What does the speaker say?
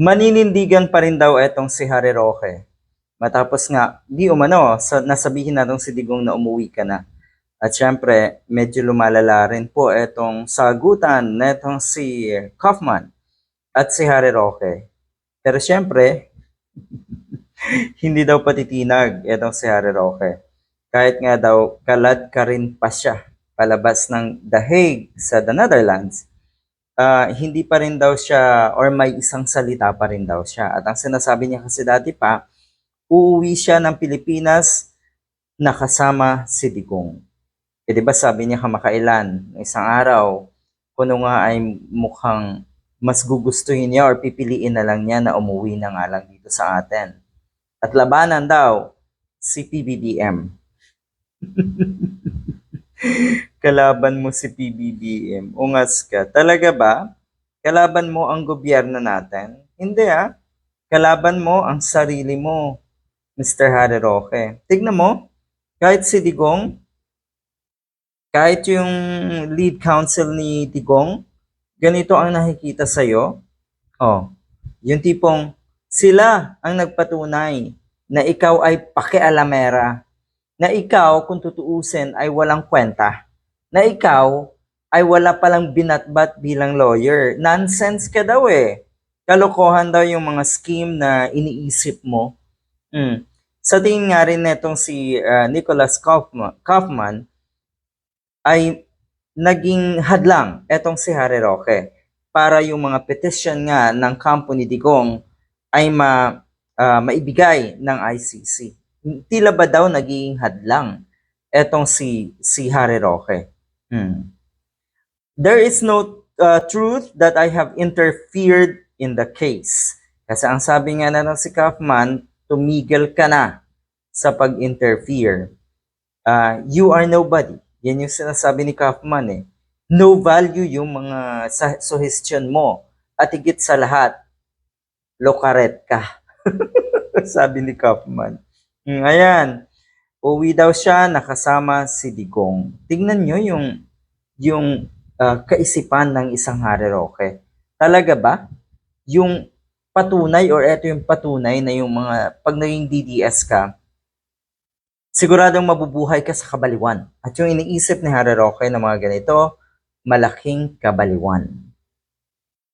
Maninindigan pa rin daw etong si Harry Roque. Matapos nga, di umano, sa, nasabihin na si Digong na umuwi ka na. At syempre, medyo lumalala rin po etong sagutan netong si Kaufman at si Harry Roque. Pero syempre, hindi daw patitinag etong si Harry Roque. Kahit nga daw kalad ka rin pa siya palabas ng The Hague sa the Netherlands, ah, hindi pa rin daw siya or may isang salita pa rin daw siya. At ang sinasabi niya kasi dati pa, uuwi siya ng Pilipinas nakasama si Digong. E di ba sabi niya kamakailan, isang araw, kuno nga ay mukhang mas gugustuhin niya or pipiliin na lang niya na umuwi na nga lang dito sa atin. At labanan daw si PBBM. Kalaban mo si PBBM. Ungas ka. Talaga ba? Kalaban mo ang gobyerno natin? Hindi ah. Kalaban mo ang sarili mo, Mr. Harry Roque. Tignan mo, kahit si Digong, kahit yung lead counsel ni Digong, ganito ang nakikita sa'yo. Oh, yung tipong sila ang nagpatunay na ikaw ay pakialamera, na ikaw kung tutuusin ay walang kwenta, na ikaw ay wala palang binatbat bilang lawyer. Nonsense ka daw eh. Kalokohan daw yung mga scheme na iniisip mo. Mm. Sa tingin nga rin netong si uh, Nicholas Kaufman, Kaufman ay naging hadlang etong si Harry Roque para yung mga petition nga ng kampo ni Digong ay ma, ah, maibigay ng ICC. Tila ba daw naging hadlang etong si si Harry Roque? Hmm. There is no uh, truth that I have interfered in the case. Kasi ang sabi nga na ng si Kaufman, tumigil ka na sa pag-interfere. Uh, you are nobody. Yan yung sinasabi ni Kaufman eh. No value yung mga suggestion mo. At higit sa lahat, lokaret ka. sabi ni Kaufman. Mm, ayan. Uwi daw siya nakasama si Digong. Tingnan nyo yung, yung ah, kaisipan ng isang Harry Roque. Talaga ba? Yung patunay or eto yung patunay na yung mga pag naging DDS ka, siguradong mabubuhay ka sa kabaliwan. At yung iniisip ni Harry Roque na mga ganito, malaking kabaliwan.